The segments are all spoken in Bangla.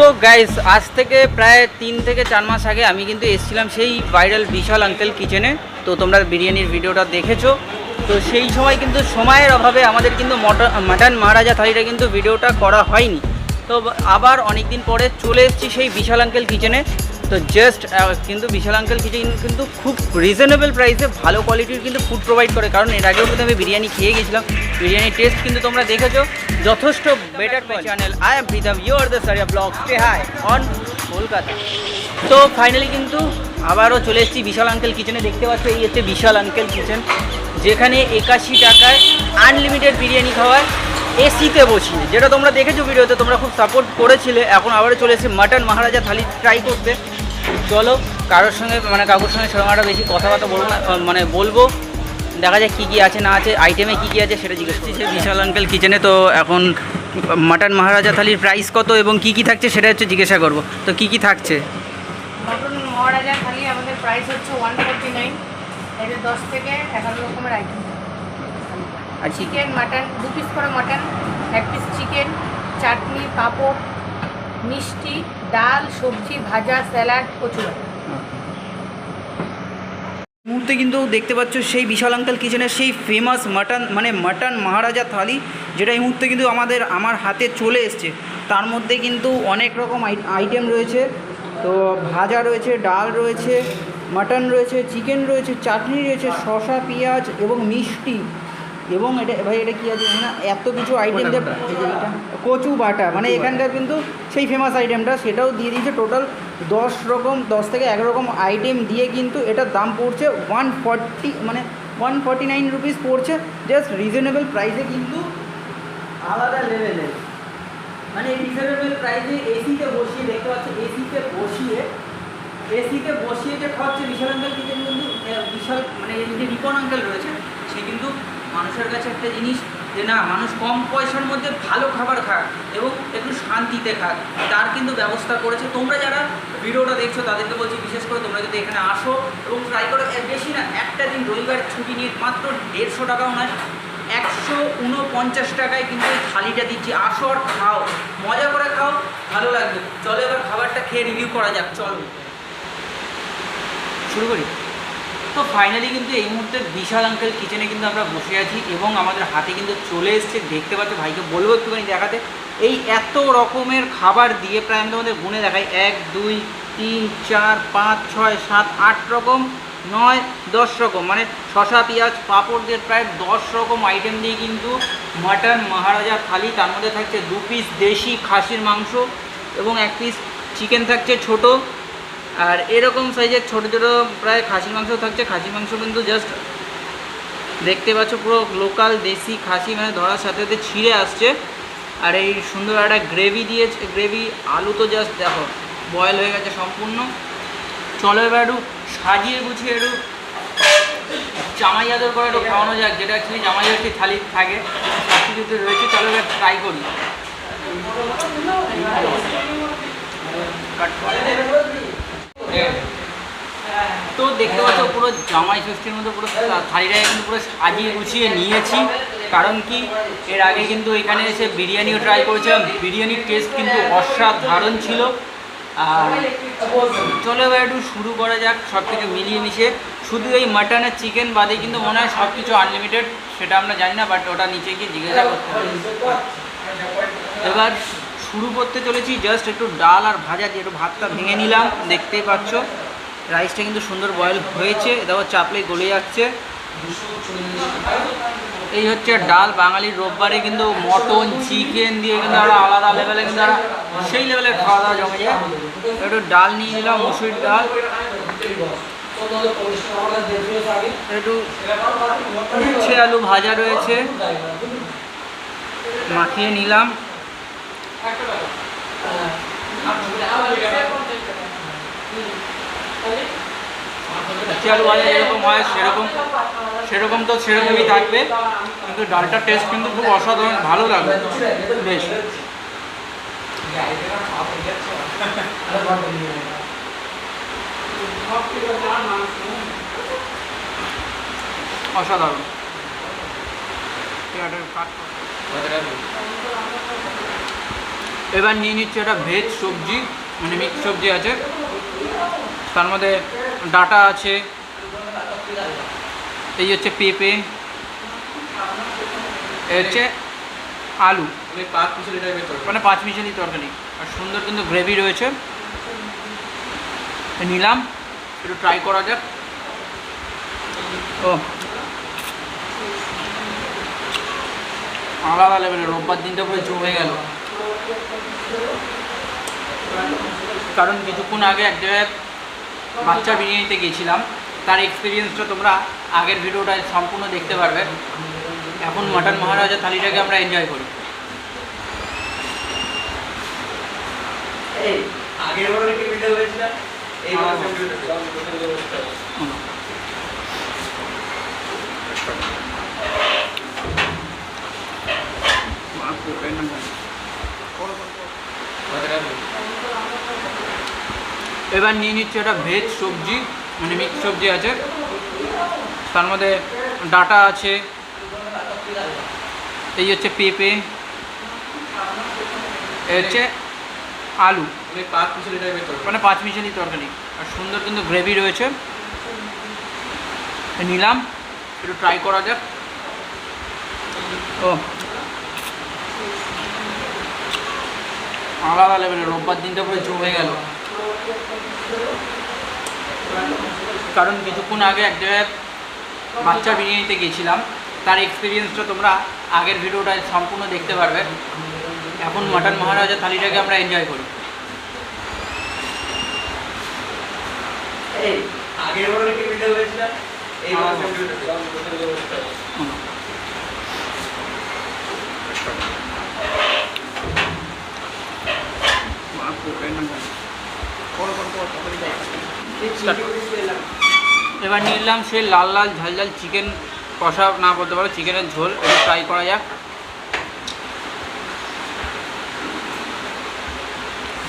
তো গাইস আজ থেকে প্রায় তিন থেকে চার মাস আগে আমি কিন্তু এসেছিলাম সেই ভাইরাল বিশাল আঙ্কেল কিচেনে তো তোমরা বিরিয়ানির ভিডিওটা দেখেছ। তো সেই সময় কিন্তু সময়ের অভাবে আমাদের কিন্তু মাটন মহারাজা থালিটা কিন্তু ভিডিওটা করা হয়নি। তো আবার অনেক দিন পরে চলে এসেছি সেই বিশাল আঙ্কেল কিচেনে তো জাস্ট কিন্তু বিশাল আঙ্কেল কিচেন কিন্তু খুব রিজনেবল প্রাইসে ভালো কোয়ালিটির কিন্তু ফুড প্রোভাইড করে। কারণ এর আগেও কিন্তু আমি বিরিয়ানি খেয়ে গেছিলাম। বিরিয়ানির টেস্ট কিন্তু তোমরা দেখেছ। যথেষ্ট better channel I am Pritam your the Sariya blog stay high on Kolkata তো ফাইনালি কিন্তু আবারও চলে এসেছি বিশাল আঙ্কেল কিচেনে দেখতে পাচ্ছ এই হচ্ছে বিশাল আঙ্কেল কিচেন যেখানে একাশি টাকায় আনলিমিটেড বিরিয়ানি খাওয়ায় এসিতে বসিয়ে। যেটা তোমরা দেখেছ ভিডিওতে তোমরা খুব সাপোর্ট করেছিলে। এখন আবারও চলে এসেছি মাটন মহারাজা থালি ট্রাই করতে। চলো কারোর সঙ্গে মানে কাকুর সঙ্গে সেরকম একটা বেশি কথাবার্তা বলব না মানে বলব। দেখা যায় কী কী আছে না আছে আইটেমে কী কী আছে সেটা জিজ্ঞেস করছি। বিশাল আঙ্কেল কিচেনে তো এখন মাটন মহারাজা থালির প্রাইস কত এবং কী কী থাকছে সেটা হচ্ছে জিজ্ঞাসা করব। তো কী কী থাকছে? মটন মহারাজা থালি আমাদের প্রাইস হচ্ছে ওয়ান ফোরটি নাইন এতে দশ থেকে এগারো রকমের আইটেম আর চিকেন চিকেন মাটন দু পিস করে মাটন এক পিস চিকেন চাটনি পাঁপড় মিষ্টি, ডাল, সবজি, ভাজা, স্যালাড, কচুরা মুহূর্তে কিন্তু দেখতে পাচ্ছ সেই বিশাল আঙ্কেল কিচেনের সেই ফেমাস মাটন মানে মাটন মহারাজা থালি, যেটা এই মুহূর্তে কিন্তু আমাদের, আমার হাতে চলে এসছে। তার মধ্যে কিন্তু অনেক রকম আইটেম রয়েছে। তো ভাজা রয়েছে, ডাল রয়েছে মাটন রয়েছে চিকেন রয়েছে, চাটনি রয়েছে, শসা, পেঁয়াজ এবং মিষ্টি। এবং এটা ভাই এটা কী আছে না এত কিছু আইটেম কচু বাটা। মানে এখানকার কিন্তু সেই ফেমাস আইটেমটা সেটাও দিয়ে দিয়েছে টোটাল দশ রকম দশ থেকে এগারো রকম আইটেম দিয়ে কিন্তু এটার দাম পড়ছে ওয়ান ফর্টি মানে ওয়ান ফর্টি নাইন রুপিস পড়ছে জাস্ট রিজনেবল প্রাইসে কিন্তু আলাদা লেভেলের মানে রিজনেবল প্রাইসে এসিতে বসিয়ে দেখতে পাচ্ছ এসিতে বসিয়ে এসিতে বসিয়ে যে খাওয়াচ্ছে বিশাল আঙ্কেল কিন্তু বিশাল মানে এই যে রিপন আঙ্কেল রয়েছে সে কিন্তু মানুষের কাছে একটা জিনিস যে না, মানুষ কম পয়সার মধ্যে ভালো খাবার খাক এবং একটু শান্তিতে খাক, তার কিন্তু ব্যবস্থা করেছে। তোমরা যারা ভিডিওটা দেখছ, তাদেরকে বলছি বিশেষ করে তোমরা যদি এখানে আসো এবং ট্রাই করো বেশি না, একটা দিন রবিবার ছুটি নিয়ে মাত্র দেড়শো টাকাও নয়, একশো উনপঞ্চাশ টাকায় কিন্তু এই থালিটা দিচ্ছি। আসো আর খাও, মজা করে খাও, ভালো লাগবে। চলো এবার খাবারটা খেয়ে রিভিউ করা যাক, চলো। শুরু করি? তো ফাইনালি কিন্তু এই মুহূর্তে বিশাল আঙ্কেল কিচেনে কিন্তু আমরা বসে আছি এবং আমাদের হাতে কিন্তু চলে এসছে, দেখতে পাচ্ছ, ভাইকে বলব একটুখানি দেখাতে। এই এত রকমের খাবার দিয়ে প্রায় আমি তোমাদের গুনে দেখাই এক, দুই, তিন, চার, পাঁচ, ছয়, সাত, আট রকম, নয়, দশ রকম। মানে শশা পেঁয়াজ, পাঁপড় দিয়ে প্রায় দশ রকম আইটেম দিয়ে কিন্তু মাটন মহারাজা থালি, তার মধ্যে থাকছে দু পিস দেশি খাসির মাংস এবং এক পিস চিকেন থাকছে ছোট। আর এরকম সাইজের ছোটো ছোটো প্রায় খাসির মাংস থাকছে। খাসির মাংস কিন্তু জাস্ট দেখতে পাচ্ছ পুরো লোকাল দেশি খাসি মানে ধরার সাথে সাথে ছিঁড়ে আসছে। আর এই সুন্দর একটা গ্রেভি দিয়েছে গ্রেভি আলু তো জাস্ট দেখো বয়েল হয়ে গেছে সম্পূর্ণ। চলো এবার একটু সাজিয়ে গুছিয়ে একটু জামাই আদর করে একটু খাওয়ানো যাক, যেটা অ্যাকচুয়ালি জামাই আদর থালি থাকে কিছুতে রয়েছে। চলো এবার ট্রাই করি। কাট করে। তো দেখতে পাচ্ছ, পুরো জামাই ষষ্ঠীর মধ্যে পুরো থালিটা কিন্তু পুরো সাজিয়ে গুছিয়ে নিয়েছি। কারণ কি, এর আগে কিন্তু এখানে এসে বিরিয়ানিও ট্রাই করেছিলাম। বিরিয়ানির টেস্ট কিন্তু অসাধারণ ছিল। আর চলো এবার একটু শুরু করা যাক সব কিছু মিলিয়ে মিশিয়ে। শুধু এই মাটন আর চিকেন বাদে কিন্তু মনে হয় সব কিছু আনলিমিটেড সেটা আমরা জানি না বাট ওটা নিচে গিয়ে জিজ্ঞাসা করতে এবার শুরু করতে চলেছি জাস্ট একটু ডাল আর ভাজা দিয়ে একটু ভাতটা ভেঙে নিলাম, দেখতেই পাচ্ছ। রাইসটা কিন্তু সুন্দর বয়েল হয়েছে, দেখো চাপলে গলে যাচ্ছে। এই হচ্ছে ডাল, বাঙালির রোববারে কিন্তু মটন চিকেন দিয়ে কিন্তু আরও আলাদা লেভেলে কিন্তু সেই লেভেলের খাওয়া দাওয়া জমে যায়। একটু ডাল নিয়ে নিলাম মুসুরির ডাল। একটু আলু ভাজা রয়েছে। মাখিয়ে নিলাম। যেরকম হয় সেরকম সেরকম তো সেরকমই থাকবে কিন্তু ডালটার টেস্ট কিন্তু খুব অসাধারণ ভালো লাগবে বেশ অসাধারণ কাট। এবার নিয়ে নিচ্ছে একটা ভেজ সবজি মানে মিক্স সবজি আছে। তার মধ্যে ডাটা আছে এই হচ্ছে পেঁপে এই হচ্ছে আলু। মানে পাঁচ টাইপের তরকারি। মানে মিশালি তরকারি। আর সুন্দর কিন্তু গ্রেভি রয়েছে। নিলাম একটু ট্রাই করা যাক। ও আলাদা লেভেলের রোববার দিনটা পুরো জমে গেল। কারণ কিছুক্ষণ আগে এক জায়গায় বাচ্চা বিরিয়ানিতে গেছিলাম তার এক্সপিরিয়েন্সটা তোমরা আগের ভিডিওটায় সম্পূর্ণ দেখতে পারবে। এখন মাটন মহারাজা থালিটাকে আমরা এনজয় করি। এই আগের বার কি ভিডিও হয়েছিল এই বার হ্যাঁ। ভিডিও হুম। এবার নিয়ে নিচ্ছে একটা ভেজ সবজি মানে মিক্স সবজি আছে। তার মধ্যে ডাটা আছে এই হচ্ছে পেঁপে এই হচ্ছে আলু। মানে পাঁচ টাইপের মানে পাঁচ মিশালি তরকারি। আর সুন্দর কিন্তু গ্রেভি রয়েছে। নিলাম একটু ট্রাই করা যাক। ও আলাদা লেভেলের রোববার দিনটা পুরো জমে গেল। কারণ কিছুক্ষণ আগে এক জায়গায় বাচ্চা বিরিয়ানিতে গেছিলাম তার এক্সপিরিয়েন্সটা তোমরা আগের ভিডিওটায় সম্পূর্ণ দেখতে পারবে। এখন মাটন মহারাজা থালিটাকে আমরা এনজয় করি। আগের ভিডিও হয়েছিল এই এবার নিলাম সে লাল লাল ঝাল ঝাল চিকেন কষা না বলতে পারো চিকেনের ঝোল এটা ট্রাই করা যাক।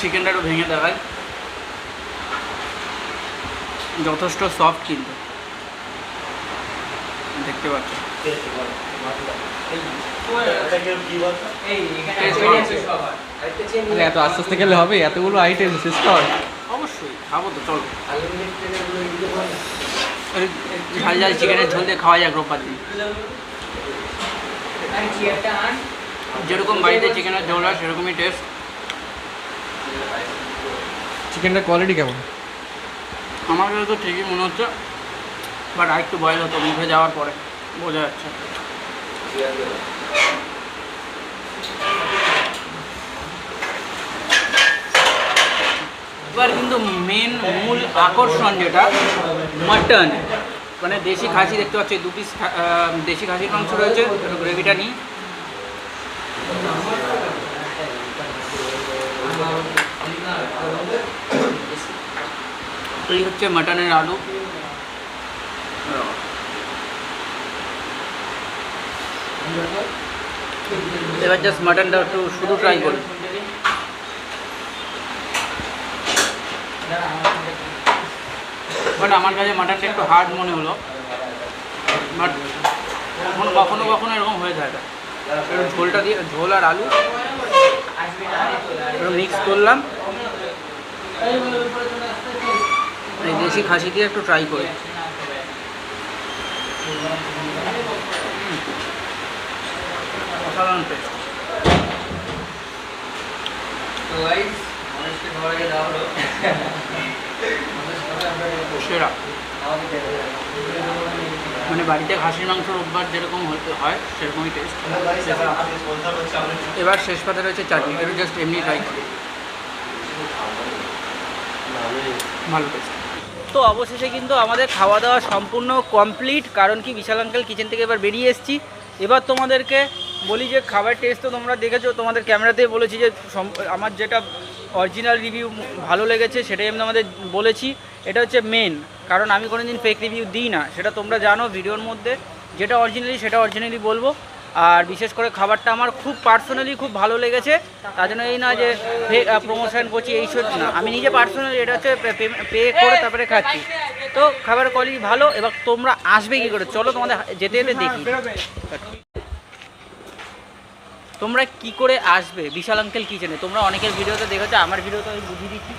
চিকেনটা একটু ভেঙে দেখায় যথেষ্ট সফট কিন্তু। দেখতে পাচ্ছ? এত আস্তে আস্তে গেলে হবে? এতগুলো আইটেম শেষ কর। খাব তো চলো। ঝাল ঝাল চিকেনের ঝোল দিয়ে খাওয়া যাক রোববার দিন। যেরকম বাড়িতে চিকেনের ঝোল হয় সেরকমই টেস্ট চিকেনটার কোয়ালিটি কেমন? আমার কাছে তো ঠিকই মনে হচ্ছে বাট আর একটু বয়ল হতো মুখে যাওয়ার পরে বোঝা যাচ্ছে। এবার কিন্তু মেন মূল আকর্ষণ যেটা মাটন মানে দেশি খাসি দেখতে পাচ্ছি, দু পিস দেশি খাসির মাংস রয়েছে গ্রেভিটা নিই। এই হচ্ছে মাটনের আলু। এবার জাস্ট মাটনটা একটু শুধু ট্রাই করি। বাট আমার কাছে মাটনটা একটু হার্ড মনে হলো। বাট কখনো কখনো এরকম হয়ে থাকে একটু ঝোলটা দিয়ে, ঝোল আর আলু। মিক্স করলাম। দেশি খাসি দিয়ে একটু ট্রাই করি। অসাধারণ টেস্ট তো গাইস দেওয়া হলো। সেরা মানে বাড়িতে খাসির মাংস রোববার যেরকম হতে হয়, সেরকমই টেস্ট এবার শেষ পাতে রয়েছে চাটনি, একটু জাস্ট এমনি ট্রাই করি। ভালো টেস্ট তো অবশেষে কিন্তু আমাদের খাওয়া দাওয়া সম্পূর্ণ কমপ্লিট কারণ কি বিশাল আঙ্কেল কিচেন থেকে এবার বেরিয়ে এসেছি। এবার তোমাদেরকে বলি যে, খাবার টেস্ট তো তোমরা দেখেছ, তোমাদের ক্যামেরাতেই বলেছি যে আমার যেটা অরিজিনাল রিভিউ ভালো লেগেছে, সেটাই আমি আমাদের বলেছি। এটা হচ্ছে মেন কারণ আমি কোনো দিন ফেক রিভিউ দিই না। সেটা তোমরা জানো ভিডিওর মধ্যে, যেটা অরিজিনালি সেটা অরিজিনালি বলব। আর বিশেষ করে খাবারটা আমার খুব পার্সোনালি খুব ভালো লেগেছে। তার জন্য এই না যে প্রমোশন করছি এইসব না। আমি নিজে পার্সোনালি এটা হচ্ছে পে করে তারপরে খাচ্ছি। তো খাবারের কোয়ালিটি ভালো, এবার তোমরা আসবে কী করে? চলো তোমাদের যেতে যেতে দেখি। তোমরা কি করে আসবে? বিশাল আঙ্কেল কিচেনে তোমরা অনেকের ভিডিওতে দেখেছ, আমার ভিডিওতে আমি বুঝিয়ে দিচ্ছি।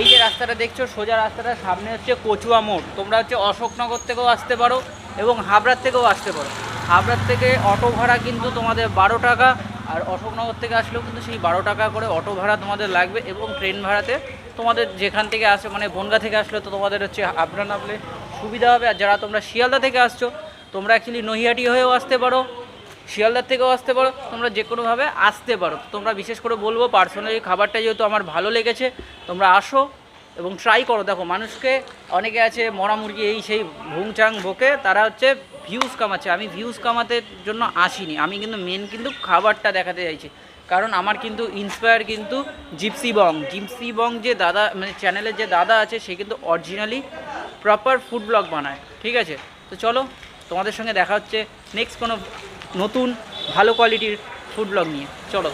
এই যে রাস্তাটা দেখছ, সোজা রাস্তাটা, সামনে হচ্ছে কচুয়া মোড়। তোমরা হচ্ছে অশোকনগর থেকেও আসতে পারো এবং হাবড়ার থেকেও আসতে পারো। হাবড়ার থেকে অটো ভাড়া কিন্তু তোমাদের বারো টাকা, আর অশোকনগর থেকে আসলেও কিন্তু সেই বারো টাকা করে অটো ভাড়া তোমাদের লাগবে এবং ট্রেন ভাড়াতে তোমাদের যেখান থেকে আসে মানে বনগা থেকে আসলে তো তোমাদের হচ্ছে হাবড়া নামলে সুবিধা হবে। আর যারা তোমরা শিয়ালদা থেকে আসছো, তোমরা অ্যাকচুয়ালি নৈহাটি হয়েও আসতে পারো। শিয়ালদার থেকেও আসতে পারো, তোমরা যে কোনোভাবে আসতে পারো। তোমরা বিশেষ করে বলব পার্সোনালি খাবারটা যেহেতু আমার ভালো লেগেছে, তোমরা আসো এবং ট্রাই করো। দেখো, মানুষকে অনেকে আছে মরা মুরগি, এই সেই ভুংচাং বকে তারা হচ্ছে ভিউজ কামাচ্ছে। আমি ভিউজ কামাতে জন্য আসিনি। আমি কিন্তু মেন কিন্তু খাবারটা দেখাতে চাইছি। কারণ আমার কিন্তু ইন্সপায়ার কিন্তু জিপসি বং জিপসি বং যে দাদা মানে চ্যানেলের যে দাদা আছে, সে কিন্তু অরিজিনালি প্রপার ফুড ব্লগ বানায়। ঠিক আছে? তো চলো, তোমাদের সঙ্গে দেখা হচ্ছে। নেক্সট কোনো নতুন ভালো কোয়ালিটির ফুড ব্লগ নিয়ে। চলো।